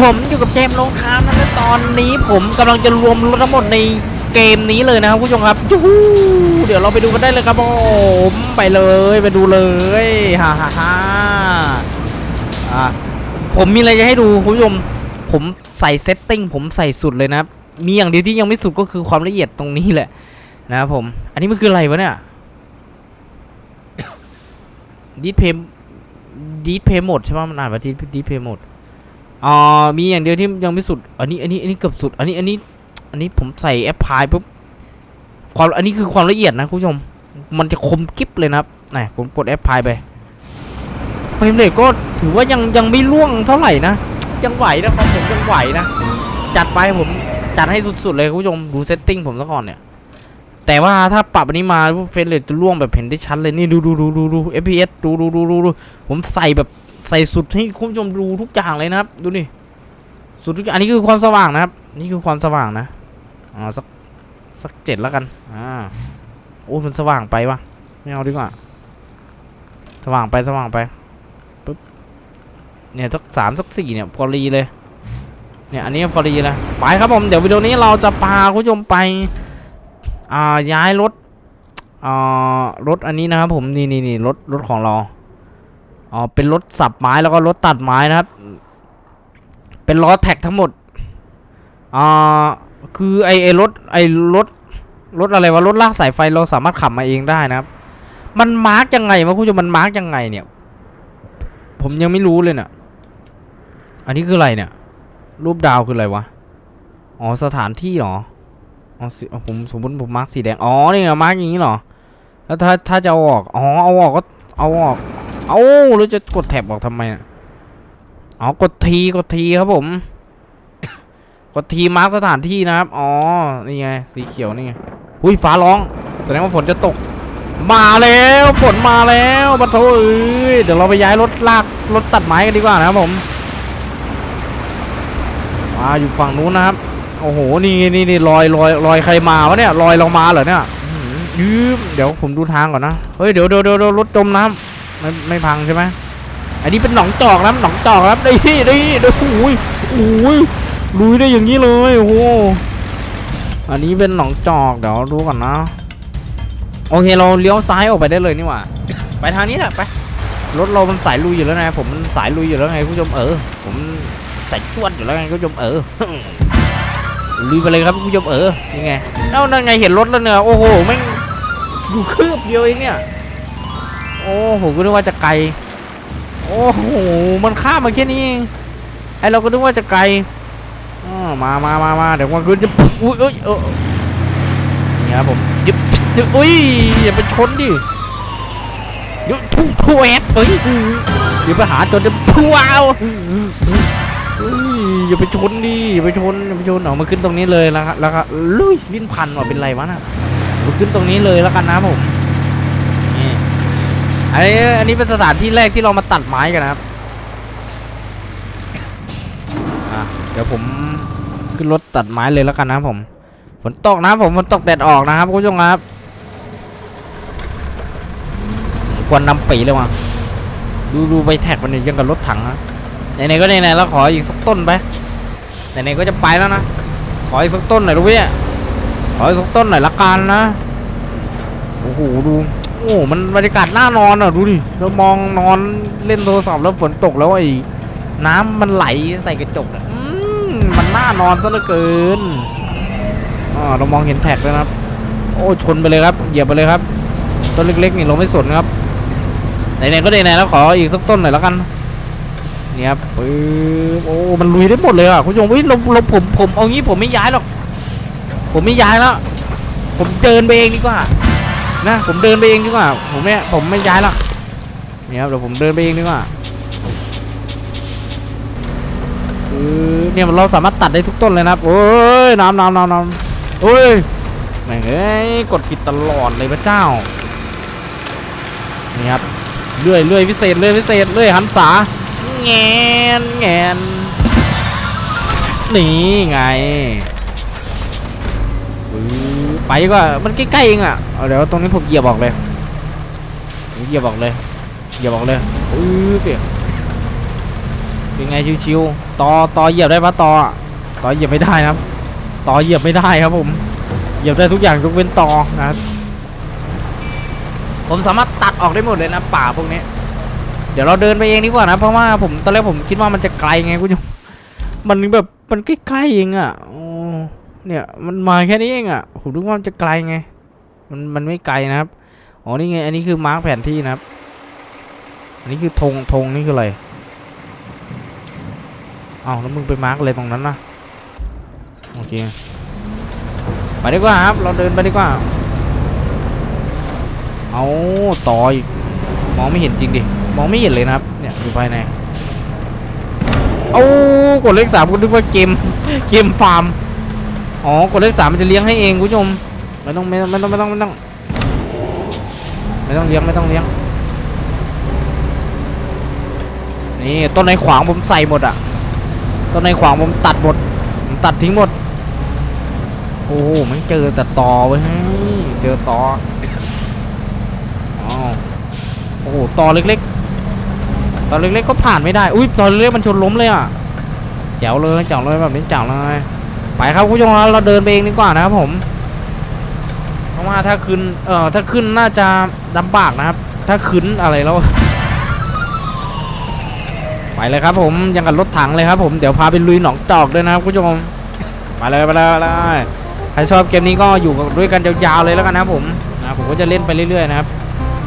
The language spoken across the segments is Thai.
ผมอยู่กับเจมส์ลงคานะและตอนนี้ผมกำลังจะรวมรถทั้งหมดในเกมนี้เลยนะครับผู้ชมครับยูฮูเดี๋ยวเราไปดูกันได้เลยครับผมไปเลยไปดูเลยฮ่าฮ่าฮ่าอะผมมีอะไรจะให้ดูคุณผู้ชมผมใส่เซตติ้งผมใส่สุดเลยนะครับมีอย่างเดียวที่ยังไม่สุดก็คือความละเอียดตรงนี้แหละนะครับผม อันนี้มันคืออะไรวะเนี่ยดีดเพมดีดเพมหมดใช่ไหมมันอ่านว่าดีดีเพมหมด อ่ามีอย่างเดียวที่ยังไม่สุด อันนี้ อันนี้ อันนี้เกือบสุด อันนี้ อันนี้ อันนี้ผมใส่แอปพลายปุ๊บ ความ อันนี้คือความละเอียดนะคุณผู้ชม มันจะคมกริบเลยนะครับไหนผมกดแอปพลายไปเฟรมเรทก็ถือว่ายังยังไม่ล่วงเท่าไหร่นะ ยังไหวนะครับผมยังไหวนะ จัดไปผมจัดให้สุดๆเลยคุณผู้ชม ดูเซตติ้งผมซะก่อนเนี่ย แต่ว่าถ้าปรับอันนี้มาเฟรมเรทจะล่วงแบบเห็นได้ชัดเลย นี่ดูดูดูดูดู FPS ดูดูดูดูดูผมใส่แบบ ใส่สุดให้คุณผู้ชมดูทุกอย่างเลยนะครับ ดูนี่สุดทุกอย่างอันนี้คือความสว่างนะครับ นี่คือความสว่างนะอ่าสักสักเจ็ดแล้วกันอ่าโอ้มันสว่างไปวะไม่เอาดีกว่า สว่างไปสว่างไปปุ๊บเนี่ยสักสามสักสี่เนี่ยพอดีเลยเนี่ยอันนี้พอดีเลยไปครับผมเดี๋ยววิดีโอนี้เราจะพาคุณผู้ชมไปอ่าย้ายรถอ่ารถอันนี้นะครับผมนี่นี่นี่รถรถของเรา อ๋อ เป็นรถสับไม้แล้วก็รถตัดไม้นะครับ เป็นล้อแท็กทั้งหมด อ่า คือไอไอรถไอรถรถอะไรวะรถลากสายไฟเราสามารถขับมาเองได้นะครับ มันมาร์กยังไงวะคุณผู้ชมมันมาร์กยังไงเนี่ย ผมยังไม่รู้เลยเนี่ย อันนี้คืออะไรเนี่ย รูปดาวคืออะไรวะ อ๋อสถานที่เหรออ๋อสิอ๋อผมสมมติผมมาร์กสีแดง อ๋อนี่ไงมาร์กอย่างนี้เหรอ แล้วถ้าถ้าจะเอาออก อ๋อเอาออกก็เอาออก เอาแล้วจะกดแท็บออกทำไมน่ะอ๋อกดทีกดทีครับผม กดทีมาร์กสถานที่นะครับ อ๋อ นี่ไง สีเขียวนี่ไงอุ้ยฟ้าร้อง แสดงว่าฝนจะตก มาแล้วฝนมาแล้วปะโถเอ้ยเดี๋ยวเราไปย้ายรถลากรถตัดไม้กันดีกว่านะครับผม มาอยู่ฝั่งนู้นนะครับ โอ้โห นี่นี่นี่ลอยลอยลอยใครมาวะเนี่ยลอยเรามาเหรอเนี่ยยืมเดี๋ยวผมดูทางก่อนนะ เฮ้ยเดี๋ยวเดี๋ยวเดี๋ยวเดี๋ยวรถจมน้ำ ไม่ไม่พังใช่ไหมอันนี้เป็นหนองจอกนะหนองจอกครับนี่นี่ดูโอ้ยโอ้ยลุยได้อย่างนี้เลยโอ้โหอันนี้เป็นหนองจอกเดี๋ยวดูก่อนนะโอเคเราเลี้ยวซ้ายออกไปได้เลยนี่หว่าไปทางนี้แหละไปรถเรามันสายลุยอยู่แล้วไงผมมันสายลุยอยู่แล้วไงผู้ชมเออผมสายจวดอยู่แล้วไงผู้ชมเออลุยไปเลยครับผู้ชมเออยังไงเอ้านั่นไงเห็นรถแล้วเนี่ยโอ้โหแม่งอยู่คืบเดียวเองเนี่ย อ้ผมก็นึกว่าจะไกล โอ้โห มันข้ามมาแค่นี้เองไอเราก็นึกว่าจะไกลอ๋อมามามามาเดี๋ยวมันคือจะอุ้ยเอ้ยเออนี่ครับผมยึบยึบอุ้ยอย่าไปชนดิเดี๋ยวทุ่งทวดเอ้ยเดี๋ยวไปหาจนจะพวาวเฮ้ยอย่าไปชนดิอย่าไปชนอย่าไปชนเอามาขึ้นตรงนี้เลยแล้วครับแล้วก็ลุยลิ้นพันว่ะเป็นไรวะน่ะขึ้นตรงนี้เลยแล้วกันนะผม อันนี้อันนี้เป็นสถานที่แรกที่เรามาตัดไม้กันนะครับอะเดี๋ยวผมขึ้นรถตัดไม้เลยแล้วกันนะผม ฝนตกนะผมฝนตกแดดออกนะครับคุณผู้ชมครับ ควรนำปีเลยว่ะดูดูไปแท็กมันยังกับรถถังนะไหนๆก็ไหนๆแล้วขออีกสักต้นไปไหนๆก็จะไปแล้วนะขออีกสักต้นหน่อยดูเว้ยขออีกสักต้นหน่อยละกันนะโอ้โหดู โอ้มันบรรยากาศน่านอนอะดูดิเรามองนอนเล่นโทรศัพท์แล้วฝนตกแล้วไอ้น้ำมันไหลใส่กระจกอะมันน่านอนซะเหลือเกินอ่าเรามองเห็นแท็กแล้วครับ โอ้ชนไปเลยครับ เหยียบไปเลยครับต้นเล็กๆนี่เราไม่สนครับไหนๆก็ไหนๆแล้วขออีกสักต้นหน่อยแล้วกันเนี่ยครับปึ๊บโอ้ มันลุยได้หมดเลยอะคุณผู้ชมวิเราเราผมผมเอางี้ผมไม่ย้ายหรอก ผมไม่ย้ายแล้ว ผมเดินไปเองดีกว่า นะผมเดินไปเองดีกว่า ผมเนี่ยผมไม่ย้ายแล้วเนี่ยครับเดี๋ยวผมเดินไปเองดีกว่าเออเนี่ยเราสามารถตัดได้ทุกต้นเลยนะครับโอ้ยน้ำน้ำน้ำน้ำโอ้ยแม่งเอ้ยกดผิดตลอดเลยพระเจ้านี่ครับเลื่อยเลื่อยพิเศษเลื่อยพิเศษเลื่อยหันษาแงนแงนนี่ไงอื ไปกว่ามันใกล้ๆเองอะเอาเดี๋ยวตรงนี้ผมเหยียบออกเลยเหยียบออกเลยเหยียบออกเลยอื้อเปียกเป็นไงชิวๆต่อต่อเหยียบได้ปะต่อต่อเหยียบไม่ได้นะครับ ต่อเหยียบไม่ได้ครับผมเหยียบได้ทุกอย่างยกเว้นต่อนะผมสามารถตัดออกได้หมดเลยนะป่าพวกนี้เดี๋ยวเราเดินไปเองดีกว่านะ เพราะว่าผมตอนแรกผมคิดว่ามันจะไกลไงคุณผู้ชมมันแบบมันใกล้ๆเองอะ เนี่ยมันมาแค่นี้เองอะผมนึกว่ามันจะไกลไง มันมันไม่ไกลนะครับอ๋อนี่ไงอันนี้คือมาร์กแผนที่นะครับ อันนี้คือธงธงนี่คืออะไรเอาแล้วมึงไปมาร์กอะไรตรงนั้นนะโอเคไปดีกว่าครับ เราเดินไปดีกว่า เอาต่ออีกมองไม่เห็นจริงดิมองไม่เห็นเลยนะครับ เนี่ยอยู่ภายในเอากดเลขสามก็นึกว่าเกมเกมฟาร์ม อ๋อกดเลขสามมันจะเลี้ยงให้เองคุณผู้ชมไม่ต้องไม่ต้องไม่ต้องไม่ต้องไม่ต้องไม่ต้องเลี้ยงไม่ต้องเลี้ยงนี่ต้นในขวางผมใส่หมดอะต้นในขวางผมตัดหมดผมตัดทิ้งหมดโอ้โหมันเจอแต่ตอไว้ยเฮ้เจอตออ้าวโอ้โหตอเล็กๆตอเล็กๆก็ผ่านไม่ได้อุ้ยตอเล็กๆมันชนล้มเลยอะแจ๋วเลยแจ๋วเลยแบบนี้แจ๋วเลย ไปครับคุณผู้ชมครับเราเดินไปเองดีกว่านะครับผมเพราะว่าถ้าขึ้นเอ่อถ้าขึ้นน่าจะลำบากนะครับ ถ้าขึ้นอะไรแล้วไปเลยครับผมยังกับรถถังเลยครับผมเดี๋ยวพาไปลุยหนองจอกด้วยนะครับคุณผู้ชมไปเลยไปเลยไปเลยใครชอบเกมนี้ก็อยู่ด้วยกันยาวๆเลยแล้วกันนะผมนะผมก็จะเล่นไปเรื่อยๆนะครับ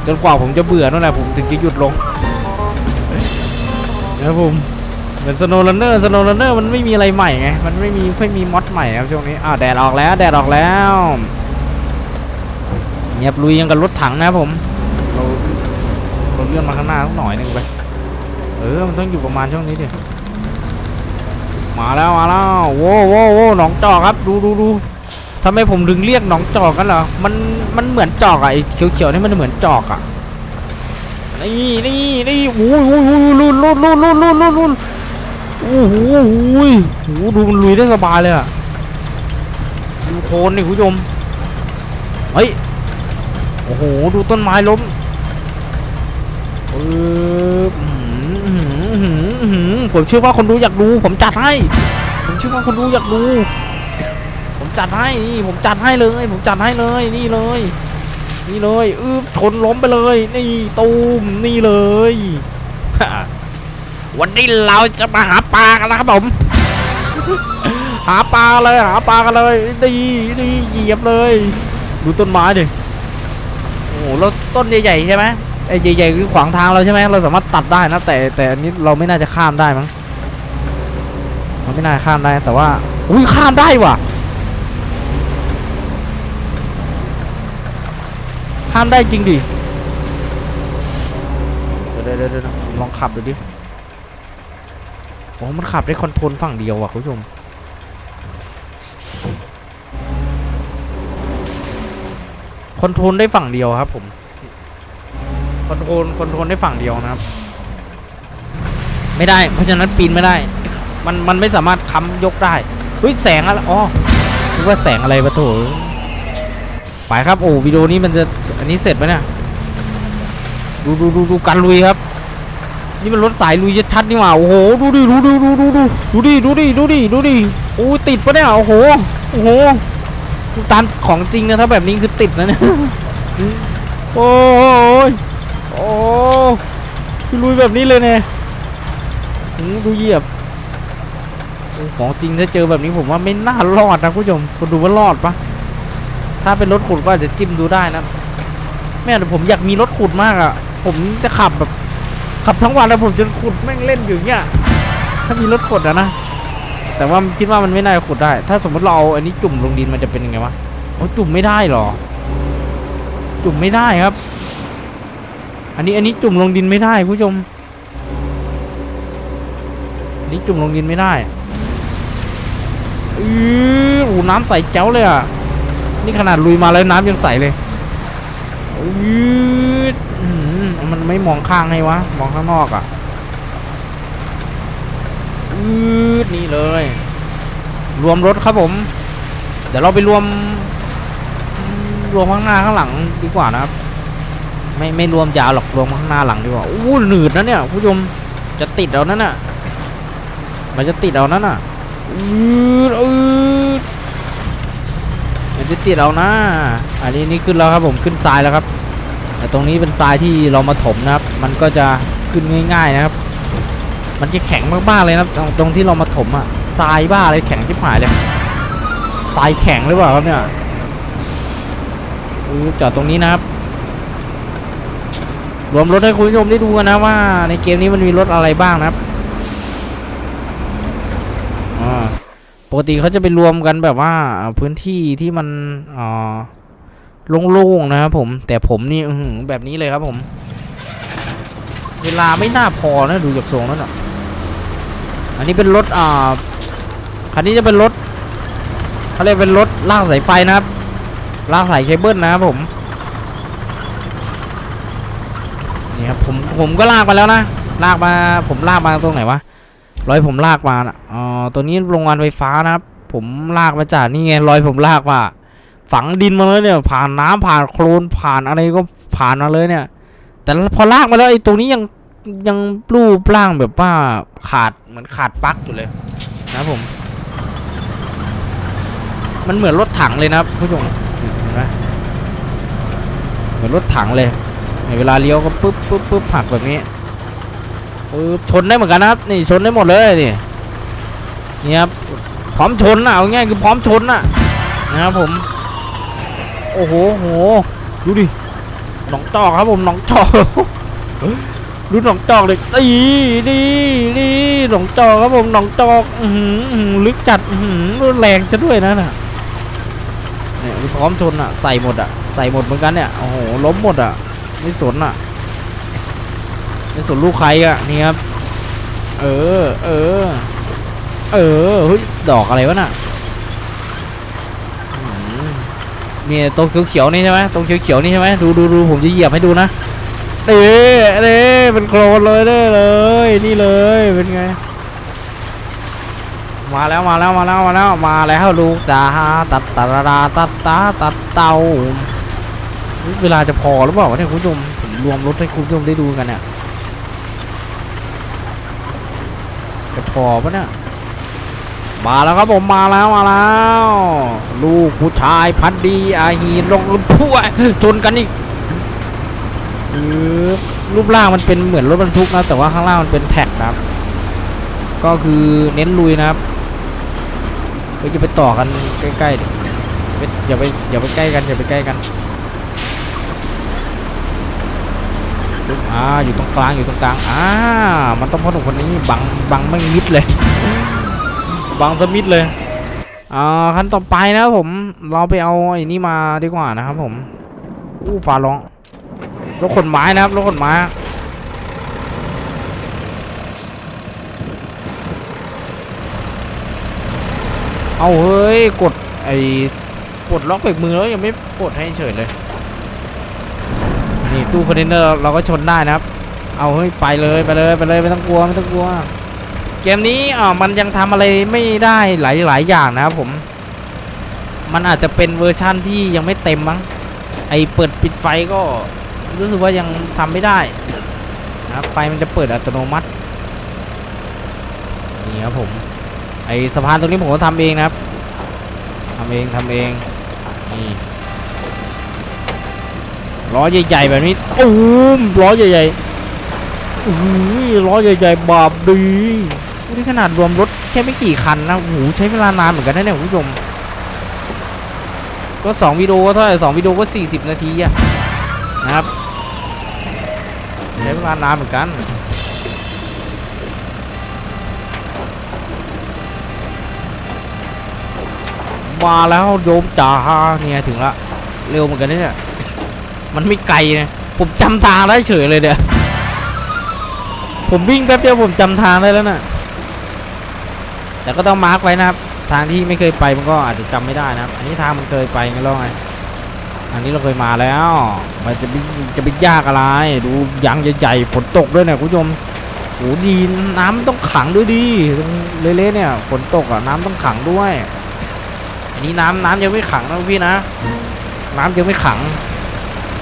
จนกว่าผมจะเบื่อนั่นแหละผมถึงจะหยุดลงนะครับผม เหมือนสโนว์ r นเนอร์สโนว์ r นเนอร์มันไม่มีอะไรใหม่ไง มันไม่มีไม่มีมอดใหม่ครับช่วงนี้อ้าวแดดออกแล้วแดดออกแล้วเงียบลุยยังกับรถถังนะผมเราเราเลื่อนมาข้างหน้าสักหน่อยหนึงไปเออมันต้องอยู่ประมาณช่วงนี้ดิมาแล้วมาแล้วโว้โว้โว้หนองจอกครับ ดูดูดูทำไมผมถึงเรียกหนองจอกกันเหรอมันมันเหมือนจอกอะไอ้เขียวๆนี่มันเหมือนจอกอะนี่นี่นี่โอ้ยโอ้ยโอ้ยลุลุนลุนลุนลุนลุนลุน โอ้โหโอ้ยโหดูมันลุยได้สบายเลยอะดูโคนนี่คุณผู้ชมเฮ้ยโอ้โหดูต้นไม้ล้มเอออื้อหืออื้อหืออื้อหือผมเชื่อว่าคนดูอยากดู ผมจัดให้ ผมเชื่อว่าคนดูอยากดู ผมจัดให้นี่ผมจัดให้เลย ผมจัดให้เลยนี่เลย นี่เลยอืบชนล้มไปเลย นี่ตูมนี่เลย วันนี้เราจะมาหาปลากันนะครับผม หาปลาเลยหาปลากันเลยนี่นี่เหยียบเลย ดูต้นไม้ดิโอ้โหแล้วต้นใหญ่ๆใช่ไหมไอ้ใหญ่ๆคือขวางทางเราใช่ไหมเราสามารถตัดได้นะแต่แต่อันนี้เราไม่น่าจะข้ามได้มั้งเราไม่น่าข้ามได้แต่ว่าอุ้ยข้ามได้ว่ะ ข้ามได้จริงดิเดี๋ยวเดี๋ยวเดลองขับดูดิ อ้มันขับได้คอนโทรลฝั่งเดียวอะคุณผู้ชมคอนโทรลได้ฝั่งเดียวครับผมคอนโทรลคอนโทรลได้ฝั่งเดียวนะครับ ไม่ได้ เพราะฉะนั้นปีนไม่ได้ มันมันไม่สามารถค้ำยกได้เฮ้ยแสงอะไรอ๋อนึกว่าแสงอะไรปะโถไปครับโอ้วิดีโอนี้มันจะอันนี้เสร็จไหมเนี่ยดูดูดูดูการลุยครับ นี่มันรถสายลุยชัดๆนี่หว่าโอ้โหดูดิดูดูดูดูดูดูดิดูดิดูดิดูดิโอ้ยติดปะเนี่ยโอ้โหโอ้โหตามของจริงนะถ้าแบบนี้คือติดนะเนี่ยโอ้ยโอ้ลุยแบบนี้เลยเนี่ยดูเหยียบของจริงถ้าเจอแบบนี้ผมว่าไม่น่ารอดนะคุณผู้ชมคุณดูว่ารอดปะถ้าเป็นรถขุดก็อาจจะจิ้มดูได้นะแม่แต่ผมอยากมีรถขุดมากอะ่ะ ผมจะขับแบบ ขับทั้งวันแล้วผมจะขุดแม่งเล่นอยู่เงี้ยถ้ามีรถขุดอะนะแต่ว่าคิดว่ามันไม่น่าจะขุดได้ ถ้าสมมติเราเอาอันนี้จุ่มลงดินมันจะเป็นยังไงวะโอ้จุ่มไม่ได้หรอ จุ่มไม่ได้ครับ อันนี้อันนี้จุ่มลงดินไม่ได้ผู้ชมอันนี้จุ่มลงดินไม่ได้อือโอ้น้ำใสแจ๋วเลยอะนี่ขนาดลุยมาแล้วน้ำยังใสเลยอืดอื้อ ไม่มองข้างให้วะ มองข้างนอกอะ่ะอืดนี่เลย รวมรถครับผม เดี๋ยวเราไปรวม รวมข้างหน้าข้างหลังดีกว่านะครับ ไม่ไม่รวมยาวหรอกรวมข้างหน้าหลังดีกว่าอู้หนืดนะเนี่ยผู้ชมจะติดแล้วนั่นน่ะ มันจะติดเอานั่นน่ะอืดอืดมันจะติดเอานะ อันนี้นี่ขึ้นแล้วครับผมขึ้นทรายแล้วครับ แต่ตรงนี้เป็นทรายที่เรามาถมนะครับ มันก็จะขึ้นง่าย ๆนะครับ มันจะแข็งมากๆเลยนะครับตรงตรงที่เรามาถมอะทรายบ้าเลยแข็งชิบหายเลยทรายแข็งหรือเปล่าครับเนี่ยจอดตรงนี้นะครับ รวมรถให้คุณผู้ชมได้ดูกันนะว่า ในเกมนี้มันมีรถอะไรบ้างนะครับปกติเขาจะไปรวมกันแบบว่าพื้นที่ที่มันอ่า โล่งๆนะครับผมแต่ผมนี่แบบนี้เลยครับผม เวลาไม่น่าพอนะดูจากทรงแล้วน่ะอันนี้เป็นรถอ่าคันนี้จะเป็นรถเขาเรียกเป็นรถลากสายไฟนะครับลากสายเคเบิลนะครับผมนี่ครับผมผมก็ลากมาแล้วนะลากมาผมลากมาตรงไหนวะรอยผมลากมาน่ะอ๋อตัวนี้โรงงานไฟฟ้านะครับ ผมลากมาจากนี่ไงรอยผมลากมา ฝังดินมาเลยเนี่ย ผ่านน้ำผ่านโคลนผ่านอะไรก็ผ่านมาเลยเนี่ย แต่พอลากมาแล้วไอ้ตรงนี้ยังยังรูปร่างแบบว่าขาดเหมือนขาดปลั๊กอยู่เลยนะผม มันเหมือนรถถังเลยนะครับผู้ชมเห็นไหมเหมือนรถถังเลยในเวลาเลี้ยวก็ปุ๊บปุ๊บปุ๊บผักแบบนี้ปึ๊บชนได้เหมือนกันนะครับนี่ชนได้หมดเลยนี่นี่ครับพร้อมชนนะเอาง่ายคือพร้อมชนนะนะครับผม โอ้โหโหดูดิหนองจอกครับผมหนองจอกดูหนองจอกเลยตีนี่นี่หนองจอกครับผมหนองจอกอื้อหืออื้อหือลึกจัดอื้อหือรุนแรงจะด้วยนะน่ะเนี่ยพร้อมชนอะใส่หมดอะใส่หมดเหมือนกันเนี่ยโอ้โหล้มหมดอะไม่สนอะไม่สนลูกใครอะนี่ครับเออเออเออเฮ้ยดอกอะไรวะน่ะอื้อหือเนี่ตรงเขียวๆนี่ใช่ไหมตรงเขียวๆนี่ใช่ไหมดูดูดูผมจะเหยียบให้ดูนะเด้เด้เป็นโคลนเลยเด้เลย นี่เลยเป็นไง มาแล้วมาแล้วมาแล้วมาแล้วมาแล้วลูกจ้าตัดตาราตัดตาตัดเตาเวลาจะพอหรือเปล่าเนี่ยคุณผู้ชมผมรวมรถให้คุณผู้ชมได้ดูกันเนี่ยจะพอปะเนี่ย มาแล้วครับผมมาแล้วมาแล้ว ลูกผู้ชายพันดีอาฮีนลงพุ่วชนกันอีกรูปร่างมันเป็นเหมือนรถบรรทุกนะแต่ว่าข้างล่างมันเป็นแท็กนะครับ ก็คือเน้นลุยนะครับก็จะไปต่อกันใกล้ๆดิอย่าไปอย่าไปใกล้กันอย่าไปใกล้กันอ่าอยู่ตรงกลางอยู่ตรงกลางอ่ามันต้องพ่อหนุ่มคนนี้บังบังไม่มิดเลย บังสมิดเลยอ่าขั้นต่อไปนะครับผม เราไปเอาไอ้นี่มาดีกว่านะครับผม อู้ฟ้าร้องรถขนไม้นะครับรถขนไม้เอาเฮ้ยกดไอ้ปลดล็อกเบรกมือแล้วยังไม่ปลดให้เฉยเลยนี่ตู้คอนเทนเนอร์เราก็ชนได้นะครับ เอาเฮ้ยไปเลยไปเลยไปเลยไม่ต้องกลัวไม่ต้องกลัว เกมนี้อ่ามันยังทำอะไรไม่ได้หลายหลายอย่างนะครับผม มันอาจจะเป็นเวอร์ชั่นที่ยังไม่เต็มมั้ง ไอเปิดปิดไฟก็รู้สึกว่ายังทำไม่ได้นะไฟมันจะเปิดอัตโนมัติ นี่ครับผม ไอสะพานตรงนี้ผมก็ทำเองนะครับทำเองทำเอง นี่ล้อใหญ่ๆแบบนี้ตูมล้อใหญ่ๆ อุ้ยล้อใหญ่ๆบาบดี นี่ขนาดรวมรถแค่ไม่กี่คันนะโอ้โหใช้เวลานานเหมือนกันนะเนี่ยคุณผู้ชม ก็สองวิดีโอก็เท่าไหร่สองวิดีโอก็สี่สิบนาทีอะนะครับใช้เวลานานเหมือนกันมาแล้วโยมจ๋าเนี่ยถึงละเร็วเหมือนกันนะเนี่ยมันไม่ไกลนะผมจำทางได้เฉยเลยเนี่ยผมวิ่งแป๊บเดียวผมจำทางได้แล้วน่ะ แต่ก็ต้องมาร์กไว้นะครับ ทางที่ไม่เคยไปมันก็อาจจะจำไม่ได้นะครับ อันนี้ทางมันเคยไปไงล่ะไงอันนี้เราเคยมาแล้ว มันจะไปจะไปยากอะไร ดูยางใหญ่ๆฝนตกด้วยเนี่ยคุณผู้ชมโหดีน้ำต้องขังด้วยดีตรงเละๆเนี่ยฝนตกอะน้ำต้องขังด้วย อันนี้น้ำน้ำยังไม่ขังนะพี่นะ น้ำยังไม่ขัง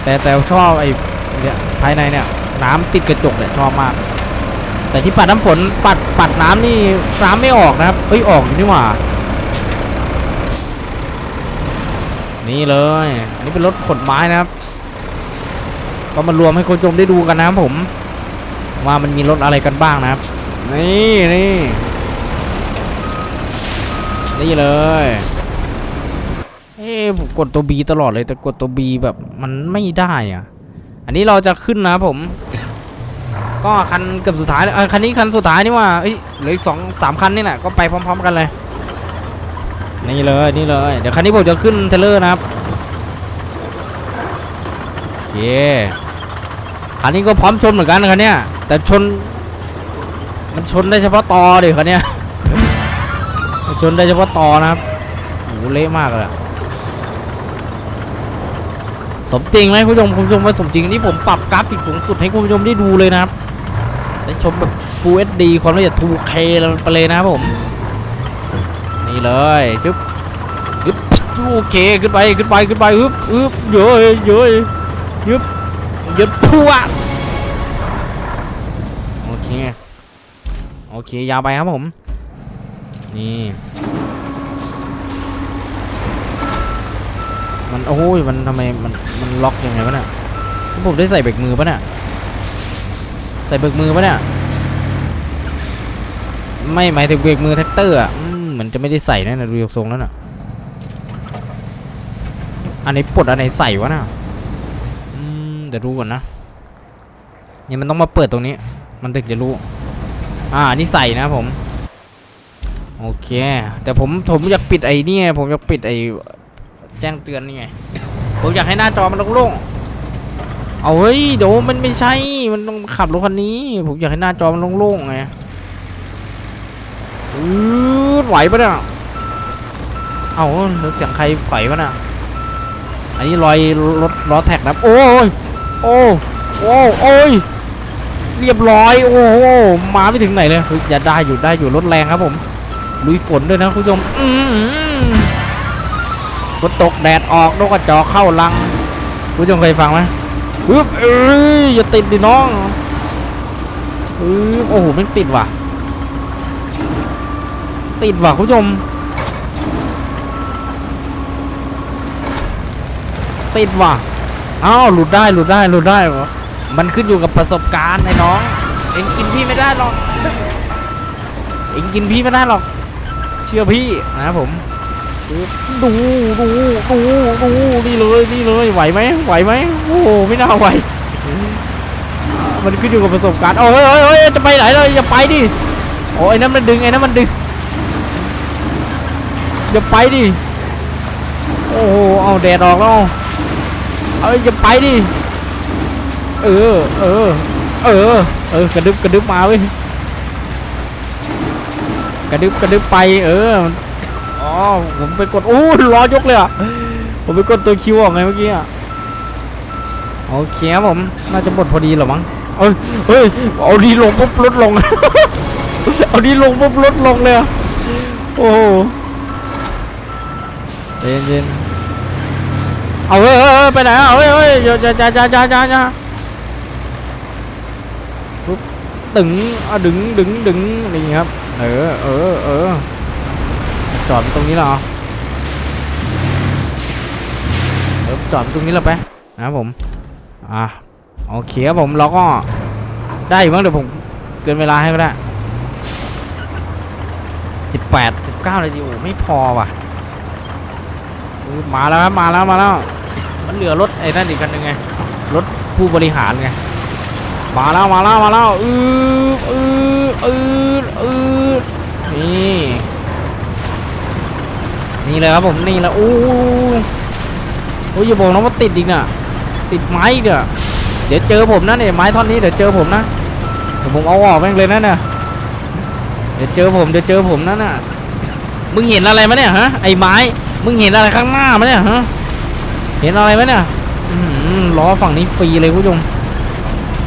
แต่แต่ชอบไอ้เนี่ยภายในเนี่ยน้ำติดกระจกเนี่ยชอบมาก แต่ที่ปัดน้ำฝนปัดปัดน้ำนี่น้ำไม่ออกนะครับเอ้ยออกอยู่นี่หว่า นี่เลยอันนี้เป็นรถขนไม้นะครับ ก็มารวมให้คนชมได้ดูกันนะครับผม ว่ามันมีรถอะไรกันบ้างนะครับ นี่นี่นี่เลยเอ้ผมกดตัว B ตลอดเลยแต่กดตัว B แบบมันไม่ได้อะ อันนี้เราจะขึ้นนะครับผม ก็คันเกือบสุดท้ายแล้วคันนี้คันสุดท้ายนี่ว่าเอ้ยเหลืออีกสองสามคันนี่แหละก็ไปพร้อม ๆ กันเลย นี่เลยนี่เลย เดี๋ยวคันนี้ผมจะขึ้นเทเลอร์นะครับเคคันนี้ก็พร้อมชนเหมือนกันคันเนี้ยแต่ชน มันชนได้เฉพาะตอเดี๋ยวคันเนี้ยชนได้เฉพาะตอนะครับโอ้โหเละมากเลยสมจริงไหมคุณผู้ชมคุณผู้ชมว่าสมจริงอันนี้ผมปรับกราฟิกสูงสุดให้คุณผู้ชมได้ดูเลยนะครับ ได้ชมแบบ Full HD ความละเอียด 2K ไปเลยนะครับผม นี่เลยจุ๊บยึบโอเค ขึ้นไป ขึ้นไป ขึ้นไปฮึบฮึบเยอะเยอะยึบยึบพัวโอเค โอเค ยาวไปครับผม นี่มันโอ้ยมันทำไมมันมันล็อกยังไงวะเนี่ยผมได้ใส่เบรกมือปะเนี่ย ส่เบรกมือปะเนี่ย ไม่หมายถึงเบรกมือแท็กเตอร์อะเหมือนจะไม่ได้ใส่นะเนี่ยดูทรงแล้วน่ะ อันนี้ปลดอันไหนใส่วะน่ะอืมเดี๋ยวดูก่อนนะเนี่ยมันต้องมาเปิดตรงนี้ มันถึงจะรู้ อ่าอันนี้ใส่นะผม โอเค แต่ผมผมอยากปิดไอ้นี่ผมอยากปิดไอ้แจ้งเตือนนี่ไง ผมอยากให้หน้าจอมันโล่งๆ เอาเฮ้ยเดี๋ยวมันไม่ใช่ มันต้องขับรถคันนี้ ผมอยากให้หน้าจอมันโล่งๆไงอือไหวปะเนี่ยเอาเสียงใครไหวปะเนี่ยอันนี้รอยรถล้อแท็กนะโอ้ยโอ้โอ้โอ้ยเรียบร้อย โอ้โหมาไม่ถึงไหนเลยอย่าได้อยู่ได้อยู่รถแรงครับผมลุยฝนด้วยนะคุณผู้ชมอืมฝนตกแดดออกนกกระจอกเข้ารังคุณผู้ชมเคยฟังไหม ปึ๊บเอ้ยอย่าติดดิน้องปึ๊บโอ้โหมันติดว่ะ ติดว่ะคุณผู้ชมติดว่ะอ้าวหลุดได้หลุดได้หลุดได้เหรอมันขึ้นอยู่กับประสบการณ์ไอ้น้อง เอ็งกินพี่ไม่ได้หรอก เอ็งกินพี่ไม่ได้หรอก เชื่อพี่นะครับผม ดูดูดูดูนี่เลยนี่เลยไหวไหมไหวไหมโอ้ไม่น่าไหวมันขึ้นอยู่กับประสบการณ์โอ้ยโอ้ยอยจะไปไหนเลยอย่าไปดิโอ้ยไอ้นั่นมันดึงไอ้นั่นมันดึงอย่าไปดิโอ้โหเอาแดดออกแล้วเอ้ยอย่าไปดิเออเออเออเออกระดึบกระดึบมาเว้ยกระดึบกระดึบไปเออ อ๋อผมไปกดโอ้ล้อยกเลยอะผมไปกดตัวคิวออกไงเมื่อกี้อะโอเคครับผมน่าจะหมดพอดีหรอมั้งเอ้ยเฮ้ยเอาดีลงปุ๊บลดลง เอาดีลงปุ๊บลดลงเลยอะโอ้เย็นเย็นเอาเฮ้ยไปไหนอะเฮ้ยเฮ้ยอย่าอย่าอย่าอย่าอย่าอย่าอย่าตึงอะดึงดึงดึงอะไรอย่างงี้ครับเออเออเออ จอดตรงนี้เหรอเออจอดตรงนี้แล้วไปนะครับผมอะโอเคครับผมเราก็ได้อยู่มั้งเดี๋ยวผมเกินเวลาให้ก็ได้สิบแปดสิบเก้านาทีโอ้ไม่พอว่ะมาแล้วครับมาแล้วมาแล้วมันเหลือรถไอ้นั่นอีกคันหนึ่งไงรถผู้บริหารไงมาแล้วมาแล้วมาแล้วอืออืออืออือนี่ นี่เลยครับผมนี่แหละโอ้โอ้ยอย่าบอกนะว่าติดอีกน่ะติดไม้อีกอะเดี๋ยวเจอผมนะเนี่ยไม้ท่อนนี้เดี๋ยวเจอผมนะเดี๋ยวผมเอาออกแม่งเลยนะเนี่ยเดี๋ยวเจอผมเดี๋ยวเจอผมนะน่ะมึงเห็นอะไรมะเนี่ยฮะไอ้ไม้มึงเห็นอะไรข้างหน้ามะเนี่ยฮะเห็นอะไรมะเนี่ยล้อฝั่งนี้ฟรีเลยคุณผู้ชม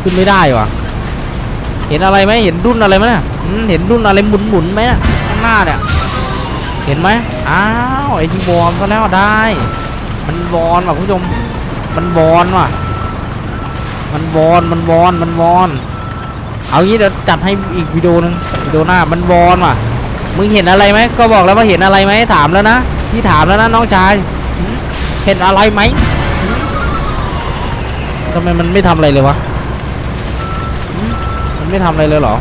ขึ้นไม่ได้วะเห็นอะไรไหมเห็นดุนอะไรไหมเนี่ยเห็นดุนอะไรหมุนหมุนไหมข้างหน้าเนี่ย เห็นไหมอ้าวไอ้ที่วอร์มซะแล้วได้ มันวอนว่ะคุณผู้ชมมันวอนว่ะ มันวอนมันวอนมันวอนเอางี้เดี๋ยวจัดให้อีกวิดีโอนึงวิดีโอหน้ามันวอนว่ะ มึงเห็นอะไรไหมก็บอกแล้วว่าเห็นอะไรไหมถามแล้วนะพี่ถามแล้วนะน้องชายเห็นอะไรไหมทำไมมันไม่ทำอะไรเลยวะมันไม่ทำอะไรเลยเหรอ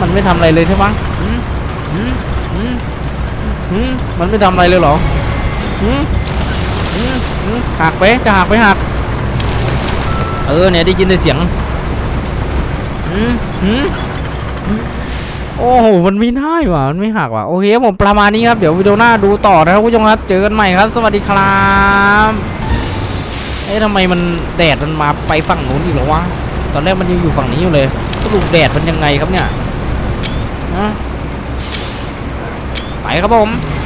มันไม่ทำอะไรเลยใช่ไหม หืมมันไม่ทำอะไรเลยเหรอหืมหืมหืมหักไปจะหักไปหัก เออเนี่ยได้ยินแต่เสียงหืมหืมโอ้โห มันไม่ได้ว่ะ มันไม่หักว่ะ โอเคผมประมาณนี้ครับ เดี๋ยววิดีโอหน้าดูต่อนะครับคุณผู้ชมครับ เจอกันใหม่ครับ สวัสดีครับ เอ๊ะทำไมมันแดดมันมาไปฝั่งนู้นอีกหรอวะ ตอนแรกมันยังอยู่ฝั่งนี้อยู่เลยสรุปแดดมันยังไงครับเนี่ยฮะ ครับผม